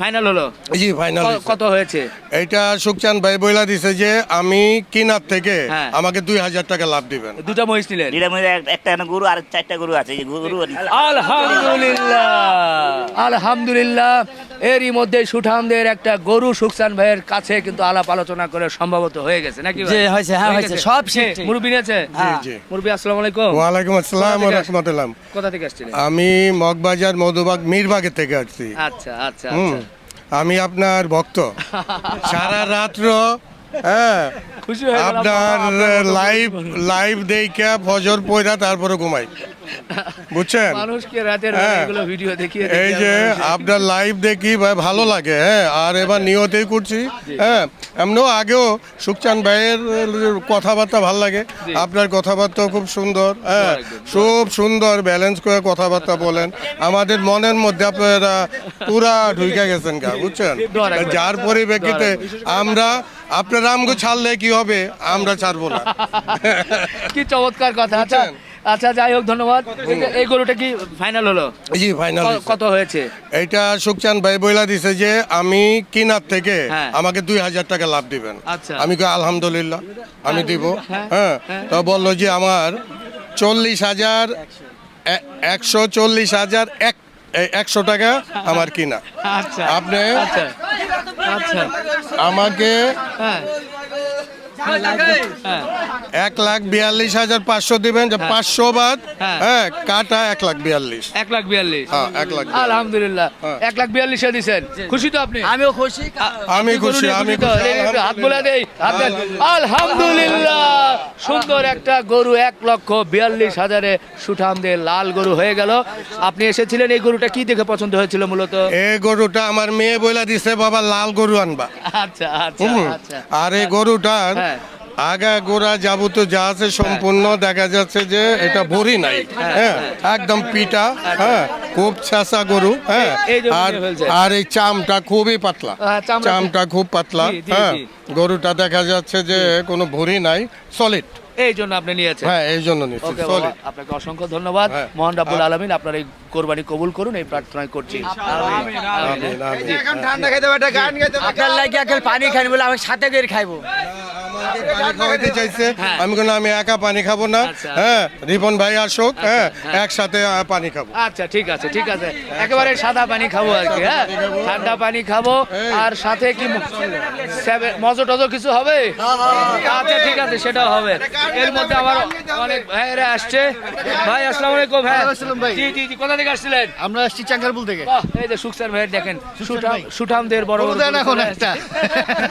Final হলো? জি final কত হয়েছে? এইটা সুকচান ভাই বইলা দিছে যে আমি কিনার থেকে হ্যাঁ। আমাকে দুই হাজার টাকা লাভ দিবেন। দুটা মহিষ নিলেন? মধ্যে এক- একটা গরু আর চারটা গরু আছে গরু আলহামদুলিল্লাহ। আলহামদুলিল্লাহ। এরই মধ্যে সুঠামদের একটা গরু সুকসান ভাইয়ের কাছে কিন্তু আলাপ আলোচনা করে সম্ভবত হয়ে গেছে নাকি জি, হয়েছে, হ্যাঁ, হয়েছে। সব? ঠিক। মুরব্বি নিয়েছে? হ্যাঁ। জি। মুরব্বি আসসালামু আলাইকুম। ওয়ালাইকুম আসসালাম কোথা থেকে আসছেন? রহমতুল্লাহ কোথা থেকে আসছিলেন? আমি মগবাজার মধুবাগ মিরবাগের থেকে আসছি। আচ্ছা আচ্ছা আচ্ছা। আমি আপনার ভক্ত। সারা রাত্র হ্যাঁ। খুশি হয়ে গেলাম আপনার লাইভ লাইভ দেইকা ফজর পয়রা তারপরে ঘুমাই। বুঝছেন? মানুষকে রাতের হ্যাঁ। এগুলো ভিডিও দেখিয়ে এই যে আপনার লাইভ দেখি ভাই ভালো লাগে হ্যাঁ। আর এবার নিয়তেই করছি হ্যাঁ। এমনিও আগেও সুকচান ভাইয়ের কথাবার্তা ভালো লাগে। আপনার কথাবার্তা খুব সুন্দর হ্যাঁ। খুব সুন্দর ব্যালেন্স করে কথাবার্তা বলেন। আমাদের মনের মধ্যে আপনারা পুরা ঢুকে গেছেন গা বুঝছেন? যার পরিপ্রেক্ষিতে আমরা আপনারা আমগো ছাড়লে কি হবে? আমরা ছাড়বো না। কি চমৎকার কথা। আচ্ছা? আচ্ছা যাই হোক ধন্যবাদ। এই গরুটা কি ফাইনাল হলো? জি ফাইনাল কত হয়েছে? এটা সুকচান ভাই বইলা দিছে যে আমি কিনার থেকে হ্যাঁ। আমাকে দুই হাজার টাকা লাভ দিবেন। আচ্ছা। আমি কই আলহামদুলিল্লাহ আমি দিব। হ্যাঁ, হ্যাঁ হ্যাঁ। তো বলল যে আমার চল্লিশ হাজার একশো চল্লিশ হাজার এক একশো টাকা আমার কিনা। আচ্ছা। আপনি আচ্ছা। আচ্ছা। আমাকে হ্যাঁ। এক লাখ বিয়াল্লিশ হাজার পাঁচশো দিবেন যে হ্যাঁ। পাঁচশো বাদ হ্যাঁ। হ্যাঁ কাটা এক লাখ বিয়াল্লিশ। এক লাখ বিয়াল্লিশ। হ্যাঁ এক লাখ আলহামদুলিল্লাহ। হ্যাঁ। এক লাখ বিয়াল্লিশে দিছেন। খুশি তো আপনি? আমিও খুশি। আমি খুশি আমি হাত বলে দেই আলহামদুলিল্লাহ। সুন্দর একটা গরু এক লক্ষ বিয়াল্লিশ হাজারে সুঠামদের লাল গরু হয়ে গেল। আপনি এসেছিলেন এই গরুটা কি দেখে পছন্দ হয়েছিল মূলত? এই গরুটা আমার মেয়ে বইলা দিছে বাবা লাল গরু আনবা। আচ্ছা আচ্ছা হুম। আচ্ছা। আর এই গরুটার হ্যাঁ। আগা গোড়া যাবতীয় যা আছে সম্পূর্ণ দেখা যাচ্ছে যে এটা ভরি নাই। হ্যাঁ একদম পিটা হ্যাঁ খুব ছেঁচা গরু হ্যাঁ। আর আর এই চামটা খুবই পাতলা। হ্যাঁ, চামটা খুব পাতলা হ্যাঁ। গরুটা দেখা যাচ্ছে যে কোনো ভরি নাই সলিড এই জন্য আপনি নিয়েছেন। হ্যাঁ এই জন্য ওকে সলিড আপনাকে অসংখ্য ধন্যবাদ। হ্যাঁ। মোহন রাব্বুল আলমিন আপনার এই কোরবানি কবুল করুন এই প্রার্থনা করছি। আমিন, আমিন। আমিন, আমিন। ঠান্ডা খাইতে একটা গান গাইতে আপনার লাগে একাল পানি খাইনি বলে আমি সাথে করে খাইবো। পানি খাওয়াইতে চাইছে। হ্যাঁ। আমি কোনো আমি একা পানি খাব না। আচ্ছা। হ্যাঁ রিপন ভাই আসুক হ্যাঁ হ্যাঁ। একসাথে পানি খাব। আচ্ছা ঠিক আছে ঠিক আছে। একেবারে সাদা পানি খাব আর কি হ্যাঁ? ঠান্ডা পানি খাব। আর সাথে কি মজো টজো কিছু হবে? আচ্ছা ঠিক আছে সেটাও হবে। এর মধ্যে আমার অনেক ভাইয়েরা আসছে। ভাই আসসালামু আলাইকুম ভাই। জি জি জি কোথা থেকে আসছিলেন? আমরা আসছি চাঙ্গারপুল থেকে। এই যে সুখসার ভাইয়ের দেখেন সুঠাম সুঠামদের বড় বড় এখন একটা।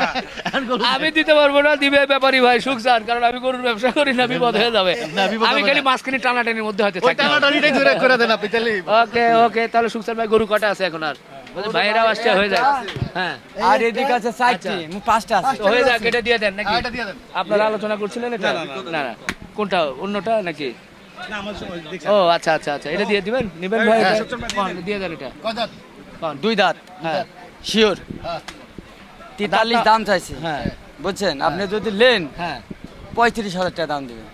আমি দিতে পারব না দিবে ব্যাপারী ভাই সুখসার কারণ আমি গরুর ব্যবসা করি না বিপদ হয়ে যাবে। না, আমি খালি। মাঝখানে টানাটানির মধ্যে হয়তো টানাটানিটাই ধরে করে দেন আপনি তাহলে। ওকে ওকে তাহলে সুখসার ভাই গরু কটা আছে এখন আর? ভাইয়েরাও আসছে হয়ে যায় হ্যাঁ। আর এদিকে আছে চারটি পাঁচটা আছে। হয়ে যাক এটা দিয়ে দেন নাকি? হ্যাঁ, এটা দিয়ে দেন। আপনারা আলোচনা করছিলেন এটা? না না কোনটা অন্যটা নাকি? ও আচ্ছা আচ্ছা আচ্ছা এটা দিয়ে দিবেন? নিবেন ভাই? হ্যাঁ? দিয়ে দেন। এটা? দুই দাঁত। হ্যাঁ। শিওর হ্যাঁ। তেতাল্লিশ দাম চাইছে। হ্যাঁ। বুঝছেন? আপনি যদি লেন হ্যাঁ। পঁয়ত্রিশ হাজার টাকা দাম দেবেন।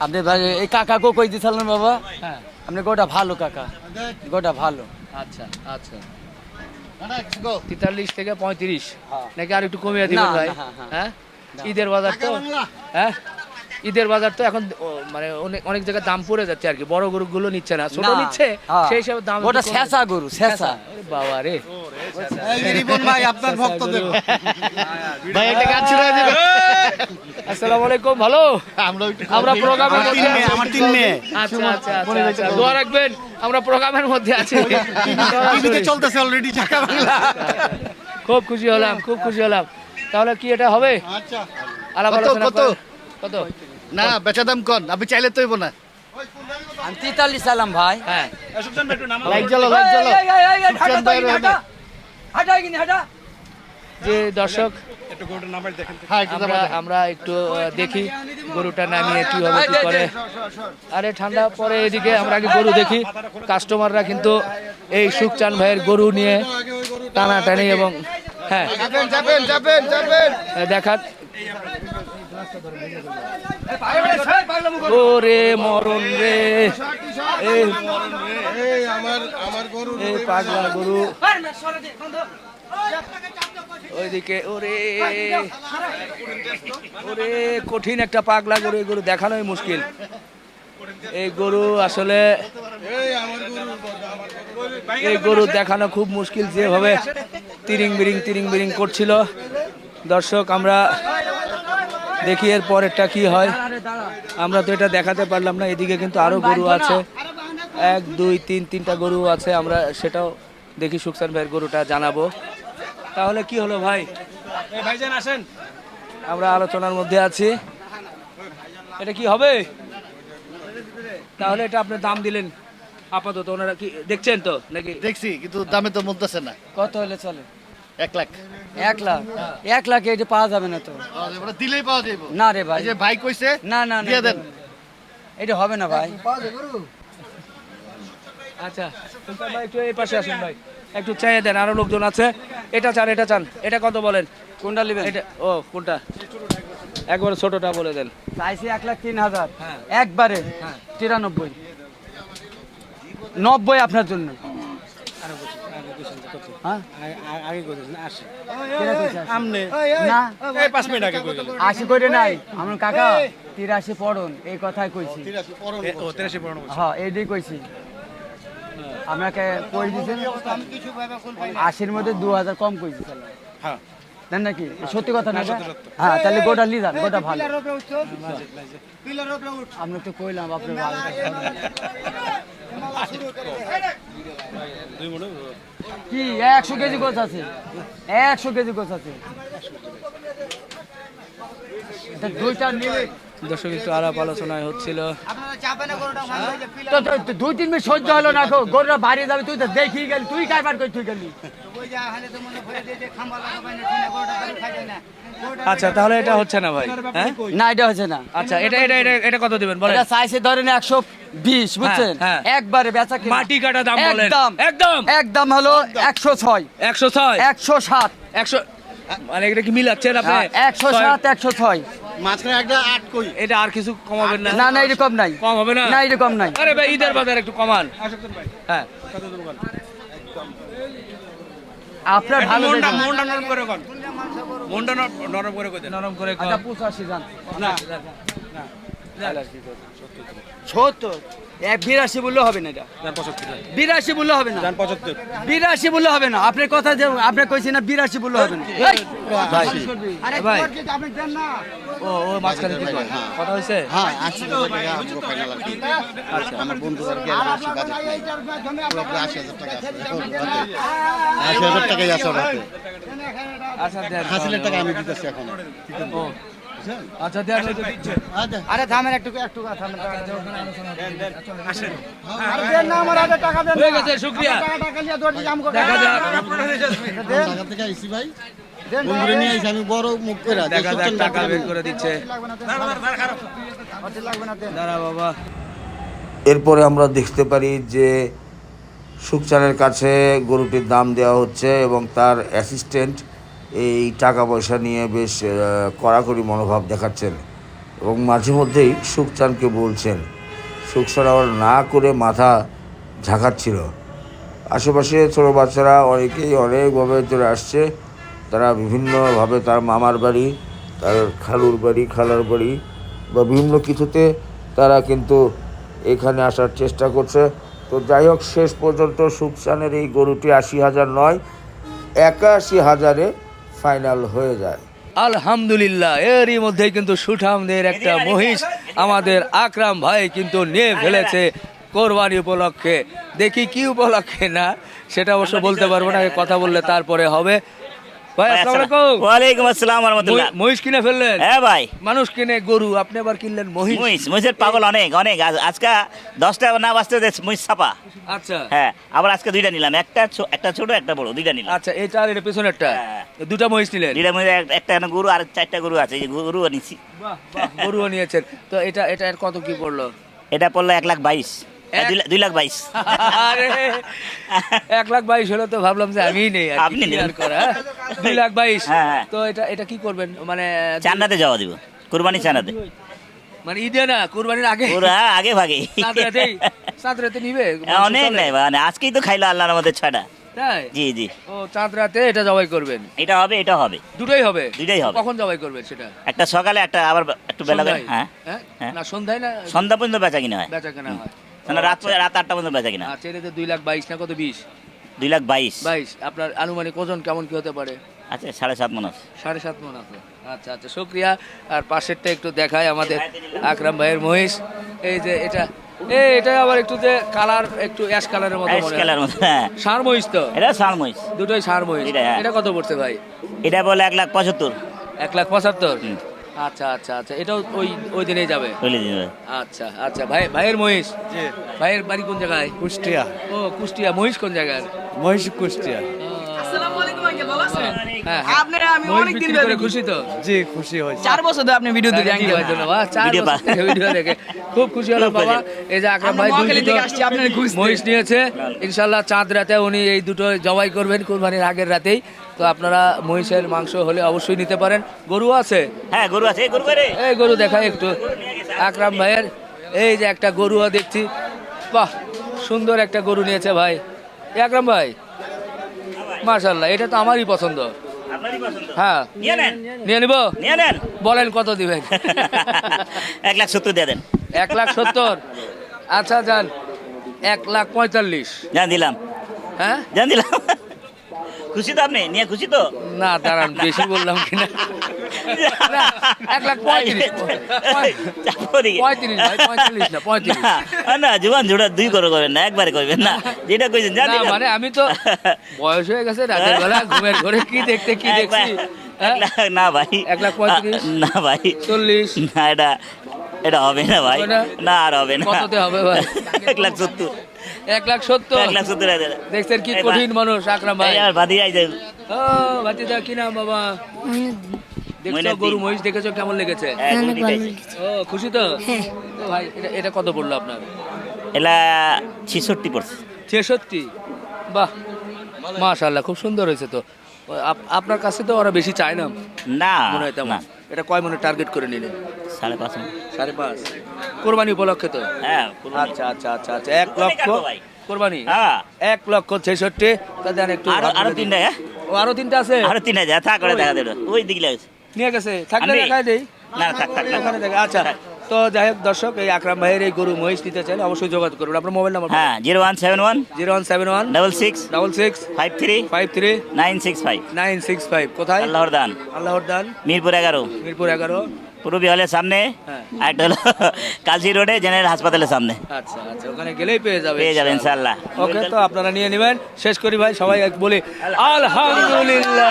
আপনি ভাই- এই কাকাকেও কই দিয়েছিলেন বাবা? হ্যাঁ। আপনি গোটা ভালো কাকা। গোটা ভালো। আচ্ছা আচ্ছা. তেতাল্লিশ থেকে পঁয়ত্রিশ। হ্যাঁ। নাকি আর একটু কমিয়ে দিবেন ভাই। হ্যাঁ? ঈদের বাজার তো হ্যাঁ? ঈদের বাজার তো এখন মানে অনেক অনেক জায়গায় দাম পড়ে যাচ্ছে আর কি। বড় গরুগুলো নিচ্ছে না। ছোট নিচ্ছে হ্যাঁ। সেই হিসাবে দাম ওটা শেষা গরু শেষা? বাবা রে। ভাই আপনার ভক্ত গরু। ভাই একটা গান শুনে দেবে। আসসালামু আলাইকুম ভালো? আমরা একটু আমরা প্রোগ্রামের মধ্যে আছি। আমার তিন মেয়ে। আচ্ছা আচ্ছা আচ্ছা আচ্ছা। দোয়া রাখবেন আমরা প্রোগ্রামের মধ্যে আছি। টিভিতে চলতেছে অলরেডি ঢাকা বাংলা। খুব খুশি হলাম খুব খুশি হলাম। তাহলে কি এটা হবে? আচ্ছা। আলাপ আলোচনা কত? কত? না বেচা দাম কন। আপনি চাইলে তো হইব না। আমি তেতাল্লিশ চালাম ভাই। হ্যাঁ। লাইট জ্বালো লাইট জ্বালো। সুখচাঁদ ভাইয়ের ওখানে। যে দর্শক। হ্যাঁ আমরা একটু দেখি গরুটা নামিয়ে কি হবে কি করে। আরে ঠান্ডা পরে এদিকে আমরা আগে গরু দেখি। কাস্টমাররা কিন্তু এই সুখচান ভাইয়ের গরু নিয়ে টানাটানি এবং হ্যাঁ। যাবেন যাবেন যাবেন যাবেন। দেখাত ওরে মরণ রে। এই এই আমার আমার গরু এই পাগলা গরু। ওইদিকে ওরে। ওরে কঠিন একটা পাগলা গরু এই গরু দেখানোই মুশকিল। এই গরু আসলে এই গরু দেখানো খুব মুশকিল যেভাবে তিরিং বিরিং তিরিং বিরিং করছিল। দর্শক আমরা দেখি এর পরেরটা কি হয়। আমরা তো এটা দেখাতে পারলাম না এদিকে কিন্তু আরও গরু আছে। এক দুই তিন তিনটা গরু আছে আমরা সেটাও দেখি সুকসান ভাইয়ের গরুটা জানাব। তাহলে কি হলো ভাই? ভাইজান আসেন। আমরা আলোচনার মধ্যে আছি। এটা কি হবে? তাহলে এটা আপনি দাম দিলেন। আপাতত ওনারা কি দেখছেন তো নাকি? দেখছি কিন্তু দামে তো মনতেছে না। কত হলে চলে? এক লাখ। এক লাখ। এক লাখ এটা পাওয়া যাবে না তো। দিলেই পাওয়া যাবে না রে ভাই। যে ভাই কইছে না না না দিয়ে দেন। এটা হবে না ভাই। আচ্ছা ভাই একটু এই পাশে আসুন ভাই। একটু চাইয়ে দেন আরও লোকজন আছে। এটা চান এটা চান। এটা কত বলেন? কোনটা নেবেন? এটা ও কোনটা? একবার ছোটটা বলে দেন। চাইছি এক লাখ তিন হাজার। হ্যাঁ। একবারে। তিরানব্বই। নব্বই আপনার জন্য। হ্যাঁ? আশি? না আশি করে নাই আমার কাকা তিরাশি পড়ন এই কথাই কইছি হ্যাঁ এইটাই কইছি আপনাকে কই দিছেন আশির মধ্যে দু হাজার কম কইছি দেন নাকি সত্যি কথা না হ্যাঁ তাহলে গোটা লি যান গোটা ভালো আমরা তো কইলাম আপনার ভালো কি একশো কেজি গোছ আছে। একশো কেজি গোছ আছে। দুইটা নিলে দর্শক একটু আলাপ আলোচনায় হচ্ছিল। দুই তিন মিনিট সহ্য হলো না গরুরা বাড়ি যাবে তুই তো দেখি গেলি তুই কারবার করে তুই গেলি? আচ্ছা তাহলে এটা হচ্ছে না ভাই হ্যাঁ? না এটা হচ্ছে না। আচ্ছা এটা এটা এটা কত দিবেন বলেন। সাইজে ধরেন 120 হ্যাঁ, বুঝছেন? হ্যাঁ। একবারে বেচা মাটি কাটা দাম বলেন। একদম। একদম। একদম হলো 106 106 107 100 মানে এটা কি মিলাচ্ছেন আপনি? হ্যাঁ, 107 106 মাঝখানে একটা আট কই? এটা আর কিছু কমাবেন না। না না এরকম নাই। কম হবে না? না এরকম নাই। আরে ভাই ঈদের বাজার একটু কমান। হ্যাঁ। আপনার ভালো দেখুন। নরম করে কোন। মনটা নরম করে কই নরম করে আচ্ছা পঁচাশি যান। সত্তর। এক বিরাশি বললে হবে না এটা। বিরাশি বললে হবে না। বিরাশি বললে হবে না। আপনার কথা যে আপনি কইছেন না বিরাশি বললে হবে না। ভাই। আরে ভাই। তোমার কি আপনি দেন না। ও ও মাঝখানে কথা হয়েছে হ্যাঁ আশি হাজার টাকা আচ্ছা টাকা আছে। আচ্ছা হাসিলের আমি দিতেছি এখন। ও, আচ্ছা দেন আরে থামেন একটু একটু থামেন আরে দেন না আমার হাতে টাকা দেন হয়ে গেছে শুক্রিয়া টাকা টাকা নিয়ে দৌড় দিকে আমাকে দেখা যাক ঢাকা থেকে আইসি ভাই বন্ধুরে নিয়ে আইসি আমি বড় মুখ করে দেখা যাক টাকা বের করে দিচ্ছে দাঁড়া বাবা এরপরে আমরা দেখতে পারি যে সুখচানের কাছে গরুটির দাম দেওয়া হচ্ছে এবং তার অ্যাসিস্ট্যান্ট এই টাকা পয়সা নিয়ে বেশ কড়াকড়ি মনোভাব দেখাচ্ছেন এবং মাঝে মধ্যেই সুখচানকে বলছেন সুখচান আবার না করে মাথা ঝাঁকাচ্ছিল। আশেপাশে ছোটো বাচ্চারা অনেকেই অনেকভাবে চলে আসছে। তারা বিভিন্নভাবে তার মামার বাড়ি, তার খালুর বাড়ি, খালার বাড়ি বা বিভিন্ন কিছুতে তারা কিন্তু এখানে আসার চেষ্টা করছে। তো যাই হোক, শেষ পর্যন্ত সুখসানের এই গরুটি আশি হাজার নয়, একাশি হাজারে ফাইনাল হয়ে যায়। আলহামদুলিল্লাহ এরই মধ্যে কিন্তু সুঠামদের একটা মহিষ আমাদের আকরাম ভাই কিন্তু নিয়ে ফেলেছে কোরবানি উপলক্ষে। দেখি কি উপলক্ষে না সেটা অবশ্য বলতে পারব না কথা বললে তারপরে হবে। ভাই আসসালামু আলাইকুম। আসসালাম রহমতুল্লাহ। মহিষ কিনে ফেললেন। হ্যাঁ ভাই। মানুষ কিনে গরু আপনি আবার কিনলেন মহিষ। মুইসের পাগল অনেক অনেক। আজকে দশটা না বাঁচতে মুইস ছাপা। আচ্ছা। হ্যাঁ আবার আজকে দুইটা নিলাম। একটা একটা ছোট একটা বড় দুইটা নিলাম। আচ্ছা এটা আর এটা পিছনেরটা? হ্যাঁ। দুটা মহিষ নিলেন? দুইটা একটা গরু আর চারটা গরু আছে এই যে গরু নিচ্ছি বাহ, বাহ, গরুও নিয়েছেন। তো এটা এটা কত কি পড়ল? এটা পড়ল এক লাখ বাইশ। দুই লাখ- বাইশ। আরে এক লাখ বাইশ হলো তো ভাবলাম যে আমি নেই আপনি কি নেন। আর করা? দুই লাখ বাইশ। তো এটা এটা কি করবেন? মানে চান্নাতে যাওয়া দিব। কুরবানি চান্নাতে মানে ঈদে না কুরবানির আগে? পুরা আগে ভাগে। সাঁতরাতেই সাঁতরাতে নিবে? অনেক নেই মানে আজকেই তো খাইলো আল্লাহর মধ্যে ছয়টা। তাই? জি জি। ও চাঁদ রাতে এটা জবাই করবেন? এটা হবে এটা হবে। দুটোই হবে? দুইটাই হবে। কখন জবাই করবেন সেটা? একটা সকালে একটা আবার একটু বেলা করে হ্যাঁ? হ্যাঁ? হ্যাঁ। না সন্ধ্যায় না? সন্ধ্যা পর্যন্ত বেচা কিনা হয়। বেচা কেনা হয়। মানে রাত রাত আটটা পর্যন্ত বেচা কিনা? আচ্ছা এটাতে দুই লাখ বাইশ না কত বিশ? দুই লাখ বাইশ। বাইশ আপনার আনুমানিক ওজন কেমন কি হতে পারে? আচ্ছা সাড়ে সাত মনে আছে। সাড়ে সাত মন আছে। আচ্ছা আচ্ছা শুক্রিয়া। আর পাশেরটা একটু দেখায় আমাদের আকরাম ভাইয়ের মহিষ। এই যে এটা এই এটা আবার একটু যে কালার একটু অ্যাশ কালারের মতো অ্যাশ কালার মতো হ্যাঁ। ষাঁড় মহিষ তো? এটা সার মহিষ। দুটোই ষাঁড় মহিষ। এটা, হ্যাঁ। এটা কত পড়ছে ভাই? এটা বলে এক লাখ পঁচাত্তর। এক লাখ পঁচাত্তর। আচ্ছা আচ্ছা আচ্ছা। এটাও ওই ওই দিনে যাবে? দিন আচ্ছা আচ্ছা। ভাই ভাইয়ের মহিষ? ভাইয়ের বাড়ি কোন জায়গায়? কুষ্টিয়া। ও কুষ্টিয়া। মহিষ কোন জায়গায়? মহিষ কুষ্টিয়া। হ্যাঁ হ্যাঁ। মহিষ অনেক দিন করে খুশি তো? জি খুশি হয়েছে। চার বছর ধরে আপনি ভিডিও দিতে Thank ভাই, ধন্যবাদ। চার বছর পা- দেখে। খুব খুশি হলাম বাবা। এই যে আকরাম ভাই দুই আসছি আপনার খুঁজতে। মহিষ নিয়েছে। ইনশাল্লাহ চাঁদ রাতে উনি এই দুটো জবাই করবেন কুরবানির আগের রাতেই। তো আপনারা মহিষের মাংস হলে অবশ্যই নিতে পারেন। গরু আছে? হ্যাঁ গরু আছে। এই গরু এই গরু দেখাই একটু। আকরাম ভাইয়ের এই যে একটা গরুও দেখছি। বাহ সুন্দর একটা গরু নিয়েছে ভাই। এই আকরাম ভাই মার্শাল্লাহ এটা তো আমারই পছন্দ। হ্যাঁ। নিয়ে নিব। নিয়ে নেন। বলেন কত দিবেন? এক লাখ সত্তর দিয়ে দেন। এক লাখ সত্তর? আচ্ছা যান। এক লাখ পঁয়তাল্লিশ। জান দিলাম। হ্যাঁ? জান দিলাম। খুশি তো আপনি? নিয়ে খুশি তো? না দাঁড়ান বেশি বললাম কিনা? না, এক লাখ পঁয়ত্রিশ পঁয়ত্রিশ ভাই, পঁয়তাল্লিশ না, পঁয়ত্রিশ। না, না জুবান জোড়া দুই করে করবেন না একবারে করবেন না। যেটা কইছেন জান মানে আমি তো বয়স হয়ে গেছে রাতের বেলা ঘুমের ঘরে কি দেখতে কি দেখছি? হ্যাঁ? না ভাই। এক লাখ পঁয়ত্রিশ? না ভাই। চল্লিশ? না এটা এটা হবে না ভাই। না? না আর হবে না। কততে হবে ভাই? এক লাখ সত্তর। এক লাখ সত্তর। এক লাখ সত্তর হাজার। দেখছেন কি কঠিন মানুষ আকরাম ভাই। আর ও ভাতিজা কি নাম বাবা? দেখছ গরু মহিষ দেখেছ কেমন লেগেছে? টাকা। ও খুশি তো? তো ভাই এটা এটা কত পড়ল আপনার? এলা ছিষট্টি পড়ছে। ছেষট্টি? বাহ মাশাল্লাহ খুব সুন্দর হয়েছে তো। আপনার কাছে তো ওরা বেশি চায় না না মনে হয় তেমন। না। এটা কয় মনে টার্গেট করে নিলেন সাড়ে পাঁচ সাড়ে পাঁচ। কোরবানি উপলক্ষে তো? হ্যাঁ আচ্ছা আচ্ছা আচ্ছা আচ্ছা। এক লক্ষ কোরবানি? হ্যাঁ। এক লক্ষ ছেষট্টি। তা দেন একটু আরও তিনটা হ্যাঁ? ও আরও তিনটা আছে? আরও তিন যা থাক। দেখা দেবে। ওই। দিকে লাগছে নিয়ে গেছে। থাকলে? দেখাই দেই। না থাক থাক। ওখানে দেখা আচ্ছা। তো যাই হোক দর্শক এই আকরাম ভাইয়ের এই গরু মহিষ নিতে চাইলে অবশ্যই যোগাযোগ করবেন। আপনার মোবাইল নাম্বার হ্যাঁ zero one seven one zero one seven one double six double six five three five three nine six five. Nine six five. কোথায়? আল্লাহর দান। আল্লাহর দান। মিরপুর এগারো। মিরপুর এগারো। পূর্বী হলের সামনে। হ্যাঁ। একটা হলো কালচি রোডে জেনারেল হাসপাতালের সামনে। আচ্ছা আচ্ছা ওখানে গেলেই পেয়ে যাবে। পেয়ে যাবেন ইনশাল্লাহ ওকে তো আপনারা নিয়ে নেবেন। শেষ করি ভাই সবাই এক বলি আলহামদুলিল্লাহ।